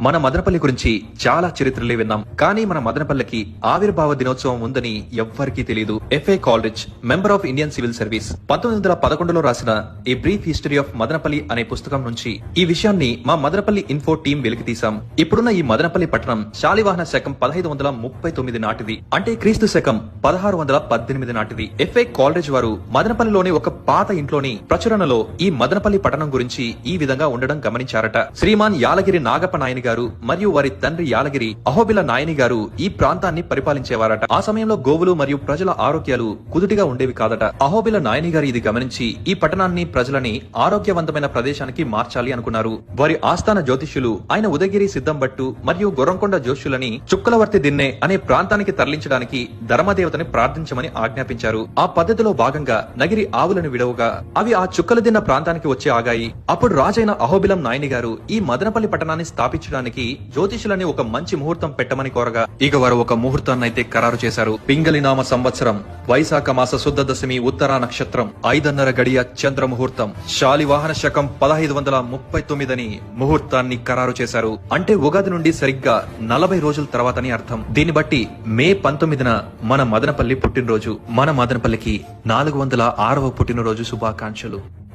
మన మదనపల్లి గురించి చాలా చరిత్రలే విన్నాం. కానీ మన మదనపల్లికి ఆవిర్భావ దినోత్సవం ఉందని ఎవ్వరికీ తెలియదు F A Coleridge member of Indian civil service పంతొమ్మిది వందల పదకొండులో రాసిన a brief history of Madanapalli అనే పుస్తకం నుంచి ఈ విషయాన్ని మా మదనపల్లి ఇన్ఫో టీం వెలికి తీసాం ఇప్పుడున్న ఈ మదనపల్లి పట్టణం శాలివాహన శకం పదహైదు వందల ముప్పై తొమ్మిది నాటిది. అంటే క్రీస్తు శకం పదహారు వందల పద్దెనిమిది నాటిది. ఎఫ్ఏ కాలరేజ్ వారు మదనపల్లిలోని ఒక పాత ఇంట్లోని ప్రచురణలో ఈ మదనపల్లి పట్టణం గురించి ఈ విధంగా ఉండడం గమనించారట. శ్రీమాన్ యాలగిరి నాగప్ప నాయని గారు మరియు వారి తండ్రి యాలగిరి అహోబిల నాయని గారు ఈ ప్రాంతాన్ని పరిపాలించేవారట. ఆ సమయంలో గోవులు మరియు ప్రజల ఆరోగ్యాలు కుదుటిగా ఉండేవి కాదట. అహోబిల నాయని గారు ఇది గమనించి ఈ పట్టణాన్ని ప్రజలని ఆరోగ్యవంతమైన ప్రదేశానికి మార్చాలి అనుకున్నారు. వారి ఆస్థాన జ్యోతిష్యులు ఆయన ఉదయగిరి సిద్ధంబట్టు మరియు గొర్రంకొండ జోష్యులని చుక్కలవర్తి దిన్నె అనే ప్రాంతానికి తరలించడానికి ధర్మదేవతని ప్రార్థించమని ఆజ్ఞాపించారు. ఆ పద్ధతిలో భాగంగా నగిరి ఆవులను విడవగా అవి ఆ చుక్కలు దిన్న ప్రాంతానికి వచ్చి ఆగాయి. అప్పుడు రాజైన అహోబిలం నాయని గారు ఈ మదనపల్లి పట్టణాన్ని స్థాపించడానికి జ్యోతిషులని ఒక మంచి ముహూర్తం పెట్టమని కోరగా ఇక వారు ఒక ముహూర్తాన్ని అయితే ఖరారు చేశారు. పింగళి నామ సంవత్సరం వైశాఖ మాస శుద్ధ దశమి ఉత్తరా నక్షత్రం ఐదున్నర గడియ చంద్ర ముహూర్తం శాలివాహన శకం పదహైదు వందల ముప్పై తొమ్మిదని ముహూర్తాన్ని ఖరారు చేశారు. అంటే ఉగాది నుండి సరిగ్గా నలభై రోజుల తర్వాతని అర్థం. దీన్ని బట్టి మే పంతొమ్మిదిన మన మదనపల్లి పుట్టినరోజు. మన మదనపల్లికి నాలుగు వందల ఆరవ పుట్టినరోజు శుభాకాంక్షలు.